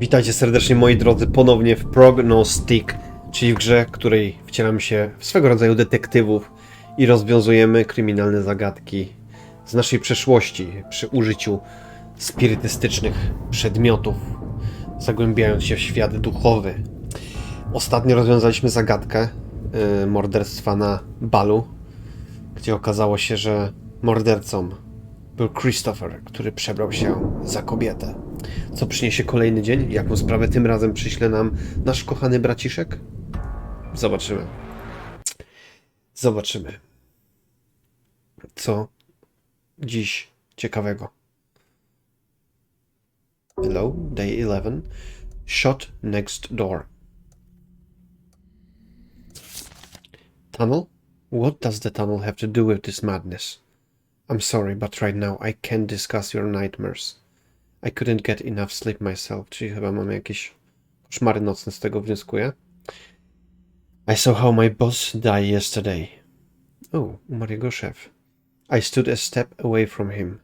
Witajcie serdecznie moi drodzy ponownie w Prognostic, czyli w grze, w której wcielamy się w swego rodzaju detektywów i rozwiązujemy kryminalne zagadki z naszej przeszłości przy użyciu spirytystycznych przedmiotów, zagłębiając się w świat duchowy. Ostatnio rozwiązaliśmy zagadkę y, morderstwa na balu, gdzie okazało się, że mordercą był Christopher, który przebrał się za kobietę. Co przyniesie kolejny dzień? Jaką sprawę tym razem przyśle nam nasz kochany braciszek? Zobaczymy. Zobaczymy. Co dziś ciekawego? Hello, day 11. Shot next door. Tunnel? What does the tunnel have to do with this madness? I'm sorry, but right now I can't discuss your nightmares. I couldn't get enough sleep myself, czyli chyba mamy jakieś koszmary nocne z tego wnioskuję. I saw how my boss died yesterday. Oh, umarł szef. I stood a step away from him.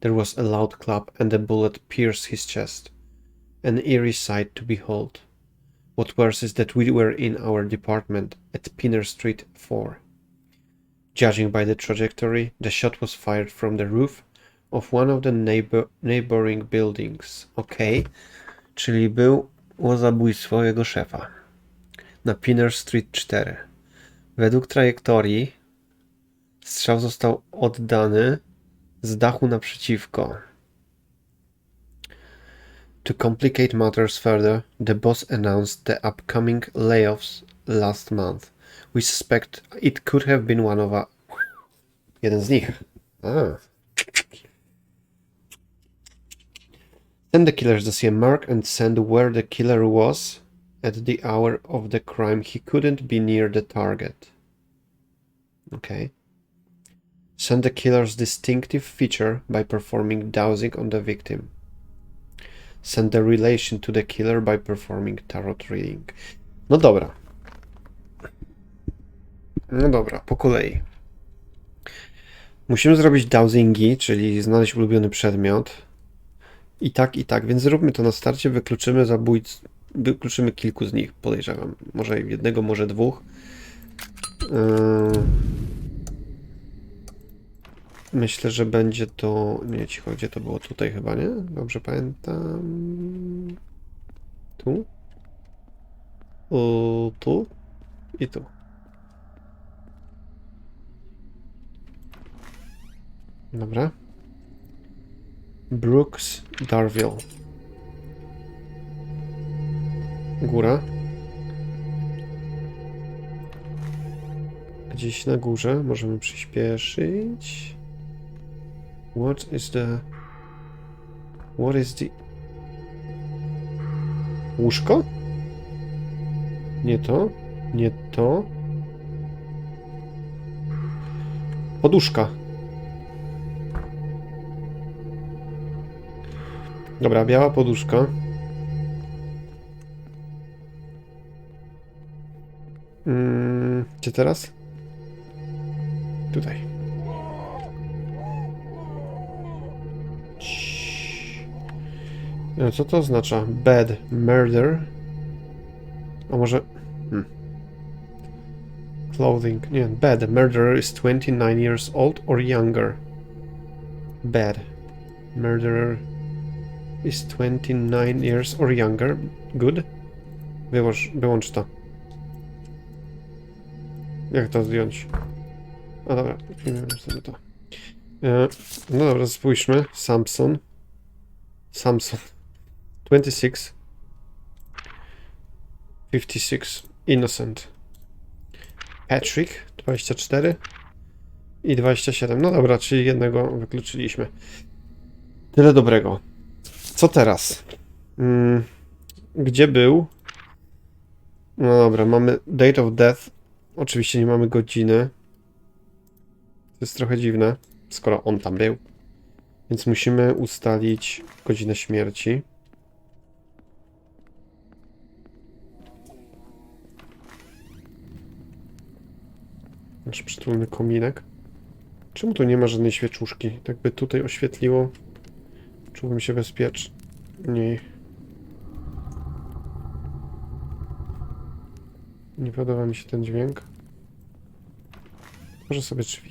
There was a loud clap and a bullet pierced his chest. An eerie sight to behold. What worse is that we were in our department at Pinner Street 4. Judging by the trajectory, the shot was fired from the roof of one of the neighbor, neighboring buildings. Okej, czyli było zabójstwo jego szefa na Pinner Street 4. Według trajektorii strzał został oddany z dachu naprzeciwko. To complicate matters further, the boss announced the upcoming layoffs last month. We suspect it could have been one of a... Jeden z nich. A. Send the killers a mark and send where the killer was at the hour of the crime. He couldn't be near the target. Okay. Send the killer's distinctive feature by performing dowsing on the victim. Send the relation to the killer by performing tarot reading. No dobra. No dobra, po kolei. Musimy zrobić dowsingi, czyli znaleźć ulubiony przedmiot. I tak, i tak, więc zróbmy to na starcie, wykluczymy zabójc... Wykluczymy kilku z nich, podejrzewam. Może jednego, może dwóch. Yy... Myślę, że będzie to... Nie, cicho, gdzie to było? Tutaj chyba, nie? Dobrze pamiętam. Tu? O, tu? I tu. Dobra. Brooks Darville. Góra. Gdzieś na górze możemy przyspieszyć. What is the... What is the... Łóżko? Nie to. Nie to. Poduszka. Dobra, biała poduszka. Mm, gdzie teraz? Tutaj. E, Co to oznacza? Bad murder. A może. Hmm. Clothing. Nie, bad. Murderer is 29 years old or younger. Bad. Murderer is 29 years or younger. Good. Wyłącz, wyłącz to. Jak to zdjąć? A dobra, sobie to. E, no dobra, spójrzmy. Samson. Samson. 26. 56. Innocent. Patrick. 24. I 27. No dobra, czyli jednego wykluczyliśmy. Tyle dobrego. Co teraz? Mm, gdzie był? No dobra, mamy date of death. Oczywiście nie mamy godziny. To jest trochę dziwne, skoro on tam był. Więc musimy ustalić godzinę śmierci. Nasz przytulny kominek. Czemu tu nie ma żadnej świeczuszki? Tak by tutaj oświetliło, Czułbym się bezpieczniej. Nie podoba mi się ten dźwięk. Może sobie drzwi.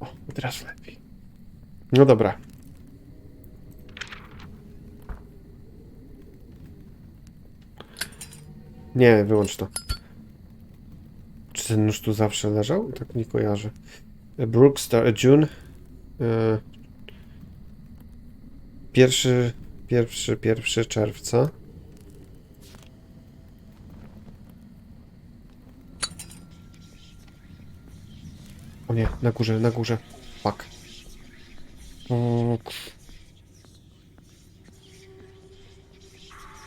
O, teraz lepiej. No dobra. Nie, wyłącz to. Czy ten nóż tu zawsze leżał? Tak nie kojarzę. Brookstar, e, June. E, Pierwszy, pierwszy, pierwszy czerwca. O nie, na górze, na górze. Fuck.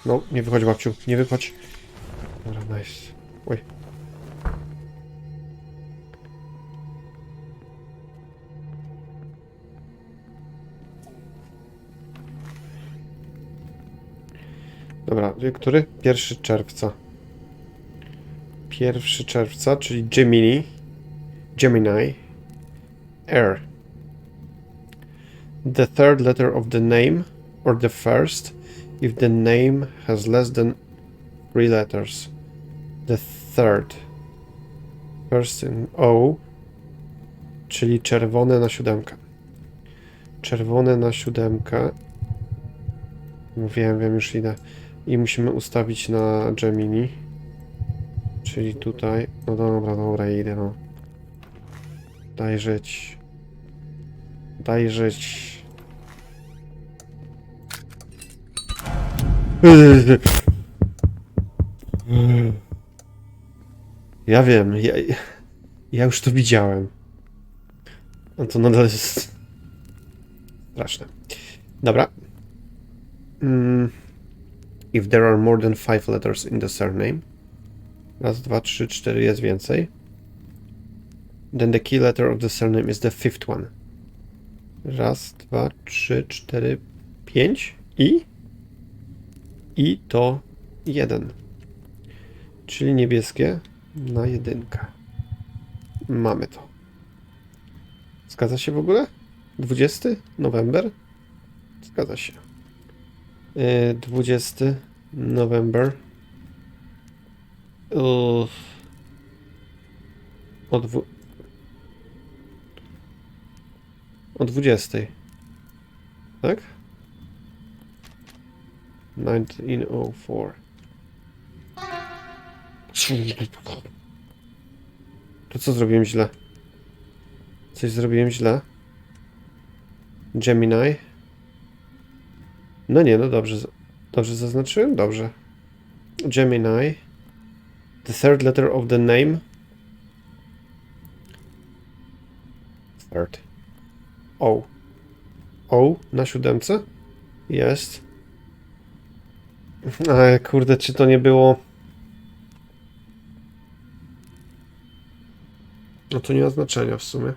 No, nie wychodź babciu, nie wychodź. Dobra, nice. Oj. Dobra, który? 1 czerwca. 1 czerwca, czyli Gemini. Gemini. R. The third letter of the name, or the first, if the name has less than three letters. The third. First in O, czyli czerwone na siódemkę. Czerwone na siódemkę. Wiem, wiem, już idę. I musimy ustawić na Gemini. Czyli tutaj. No dobra, dobra, idę, no. Daj żyć. Daj żyć. Ja wiem, ja, ja już to widziałem. A to nadal jest straszne. Dobra. Mm. If there are more than five letters in the surname. Raz, dwa, trzy, cztery, jest więcej. Then the key letter of the surname is the fifth one. Raz, dwa, trzy, cztery, pięć i i to jeden. Czyli niebieskie na jedynkę. Mamy to. Zgadza się w ogóle? 20 November? Zgadza się. Yy, 20 November. Yy, o, dwu... o 20. Tak? 1904. To co zrobiłem źle? Coś zrobiłem źle? Gemini? No nie, no dobrze. Dobrze zaznaczyłem? Dobrze. Gemini. The third letter of the name. Third. O. O na siódemce? Jest. Ale kurde, czy to nie było... No to nie ma znaczenia w sumie.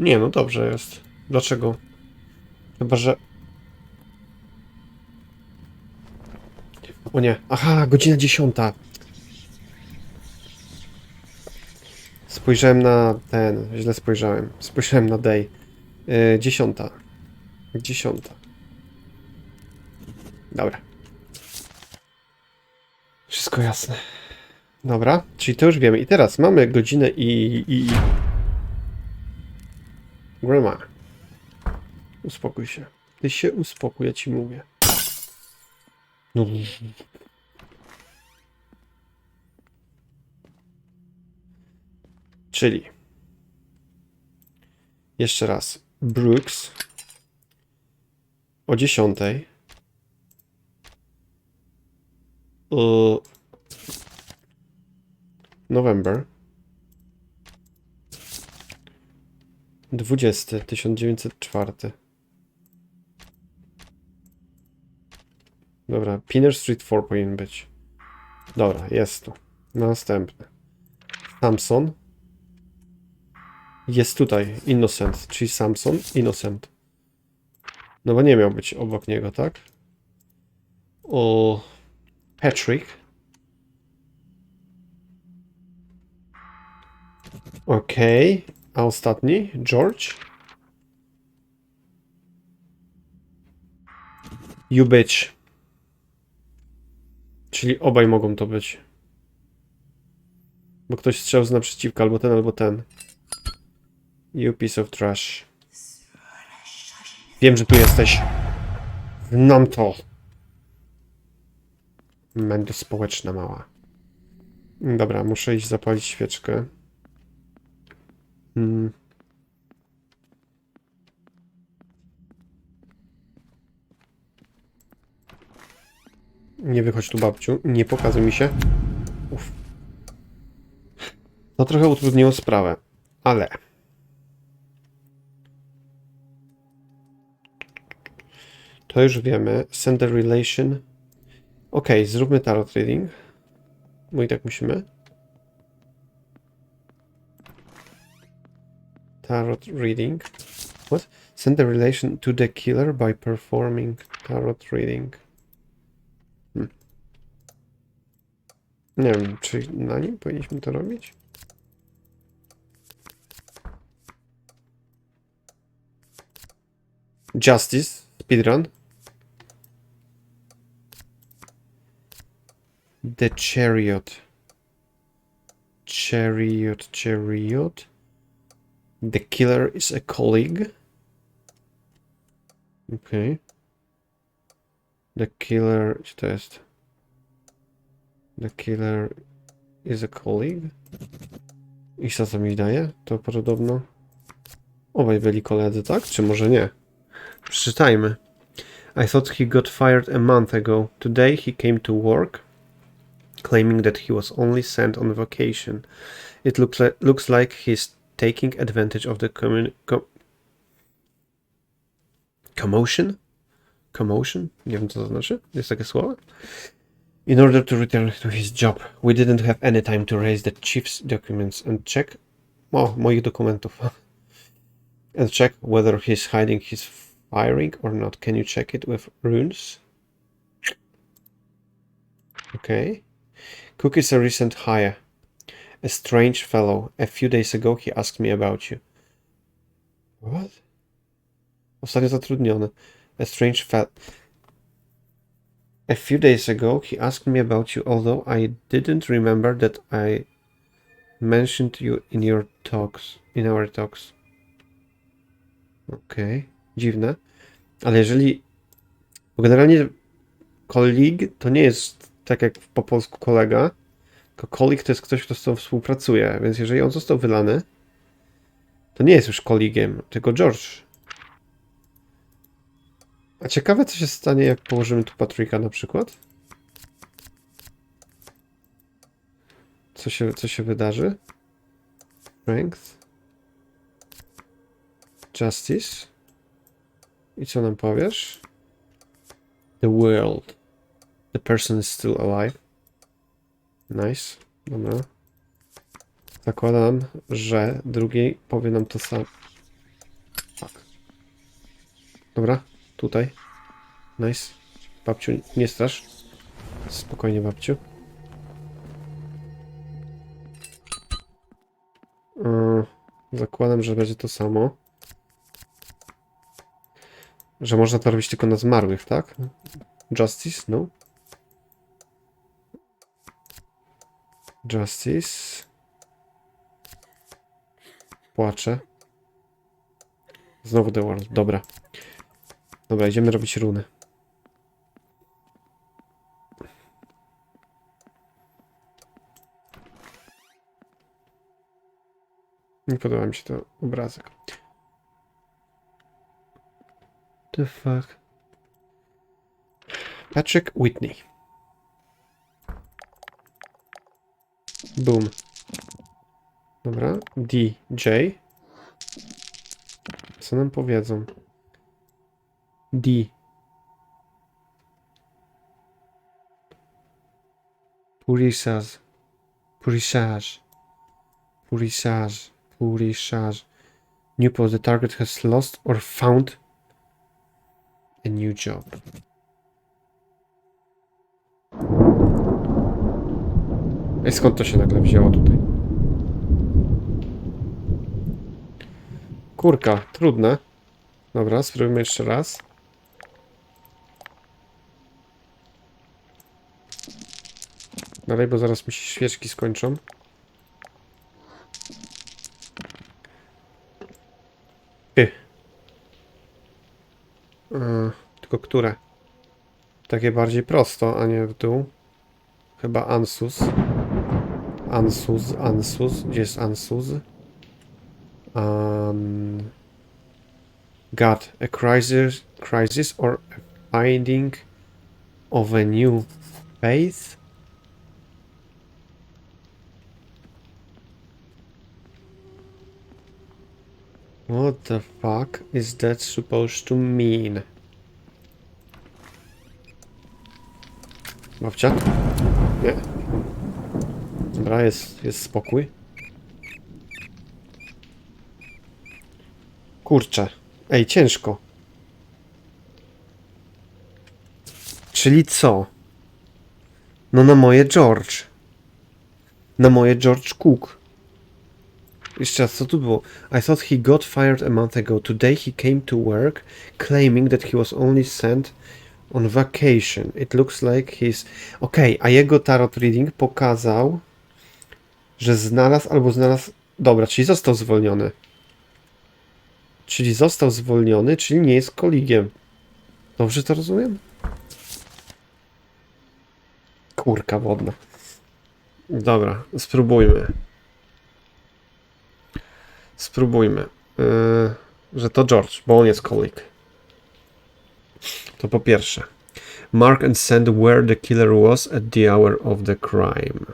Nie, no dobrze jest. Dlaczego? Chyba, że... O nie. Aha, godzina dziesiąta. Spojrzałem na ten, źle spojrzałem. Spojrzałem na day. Yy, dziesiąta. Dziesiąta. Dobra. Wszystko jasne. Dobra, czyli to już wiemy. I teraz mamy godzinę i... i... Grandma. Uspokój się. Ty się uspokój, ja ci mówię. No. Czyli jeszcze raz Brooks o 10 uh, November 20 1904 Dobra, Pinner Street 4 powinien być. Dobra, jest tu. Następny. Samson. Jest tutaj Innocent, czyli Samson Innocent. No bo nie miał być obok niego, tak? O Patrick. Okej. A ostatni? George? You bitch. Czyli obaj mogą to być. Bo ktoś strzał z naprzeciwka, albo ten, albo ten. You piece of trash. Wiem, że tu jesteś. Znam to. Mendo społeczna mała. Dobra, muszę iść zapalić świeczkę. Hmm. Nie wychodź tu, babciu. Nie pokazuj mi się. Uf. To trochę utrudniło sprawę, ale... To już wiemy. Sender relation. Ok, zróbmy tarot reading. Bo i tak musimy. Tarot reading. What? Send the relation to the killer by performing tarot reading. Hmm. Nie wiem, czy na nim powinniśmy to robić? Justice, speedrun. The chariot. Chariot, chariot. The killer is a colleague. Okay. The killer, to jest? The killer is a colleague. I co to mi daje? To podobno. Obaj byli koledzy, tak? Czy może nie? Przeczytajmy. I thought he got fired a month ago. Today he came to work claiming that he was only sent on vacation. It looks like, looks like he's taking advantage of the commun- co- commotion? Commotion? Nie wiem co to znaczy. Jest takie słowo? In order to return to his job, we didn't have any time to raise the chief's documents and check. O, moich dokumentów. and check whether he's hiding his firing or not. Can you check it with runes? Okay. Cook is a recent hire. A strange fellow. A few days ago he asked me about you. What? Ostatnio zatrudniony. A strange fellow. A few days ago he asked me about you, although I didn't remember that I mentioned you in your talks, in our talks. Okej, dziwne. Ale jeżeli... Bo generalnie colleague to nie jest tak jak po polsku kolega, colleague to jest ktoś, kto z tobą współpracuje, więc jeżeli on został wylany, to nie jest już kolegiem, tylko George. A ciekawe, co się stanie, jak położymy tu Patryka na przykład. Co się, co się wydarzy? Strength. Justice. I co nam powiesz? The world. The person is still alive. Nice. Dobra. Zakładam, że drugiej powie nam to samo. Tak. Dobra, tutaj. Nice. Babciu, nie strasz. Spokojnie, babciu. Yy, zakładam, że będzie to samo. Że można to robić tylko na zmarłych, tak? Justice? No. Justice. Płaczę. Znowu The World. Dobra. Dobra, idziemy robić runy. Nie podoba mi się to obrazek. The fuck? Patrick Whitney. Boom. Dobra. DJ. Co nam powiedzą? D. Purishas. Purishage. Purishage. Purishage. New post. The target has lost or found a new job. Skąd to się nagle wzięło tutaj? Kurka, trudne. Dobra, spróbujmy jeszcze raz. Dalej, bo zaraz mi się świeczki skończą. Ty. Tylko które? Takie bardziej prosto, a nie w dół. Chyba Ansus. Ansus, Ansus. Gdzie jest Ansus? Um, God, a crisis, crisis or a finding of a new faith? What the fuck is that supposed to mean? Babcia? Nie. Dobra, jest, jest spokój. Kurczę. Ej, ciężko. Czyli co? No na moje George. Na moje George Cook. Jeszcze raz, co tu było? I thought he got fired a month ago. Today he came to work claiming that he was only sent on vacation. It looks like he's... Okej, a jego tarot reading pokazał, że znalazł albo znalazł... Dobra, czyli został zwolniony. Czyli został zwolniony, czyli nie jest koligiem. Dobrze to rozumiem? Kurka wodna. Dobra, spróbujmy. Spróbujmy. Yy, że to George, bo on jest kolik. To po pierwsze. Mark and send where the killer was at the hour of the crime.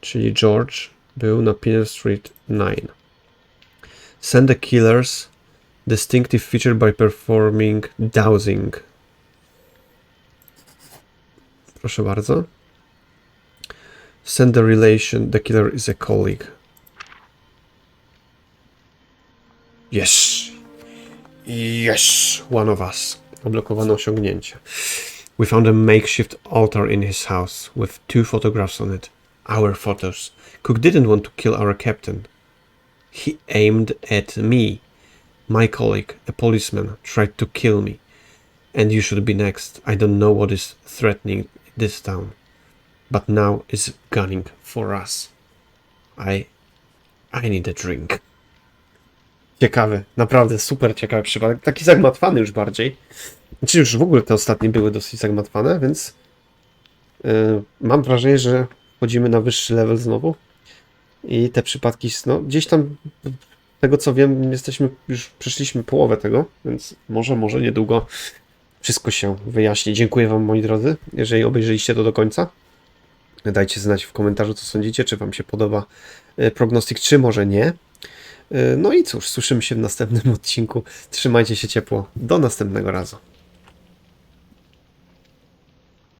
Czyli George był na Pine Street 9. Send the killer's distinctive feature by performing dowsing. Proszę bardzo. Send the relation, the killer is a colleague. Yes. Yes. One of us. Odblokowano osiągnięcie. We found a makeshift altar in his house with two photographs on it. Our photos. Cook didn't want to kill our captain. He aimed at me. My colleague, a policeman, tried to kill me. And you should be next. I don't know what is threatening this town. But now is gunning for us. I. I need a drink. Ciekawy, naprawdę super ciekawy przypadek. Taki zagmatwany już bardziej. Znaczy już w ogóle te ostatnie były dosyć zagmatwane, więc yy, mam wrażenie, że wchodzimy na wyższy level znowu. I te przypadki, no gdzieś tam tego co wiem, jesteśmy, już przeszliśmy połowę tego, więc może, może niedługo wszystko się wyjaśni. Dziękuję Wam moi drodzy, jeżeli obejrzeliście to do końca. Dajcie znać w komentarzu co sądzicie, czy Wam się podoba y, prognostyk, czy może nie. Y, No i cóż, słyszymy się w następnym odcinku. Trzymajcie się ciepło. Do następnego razu.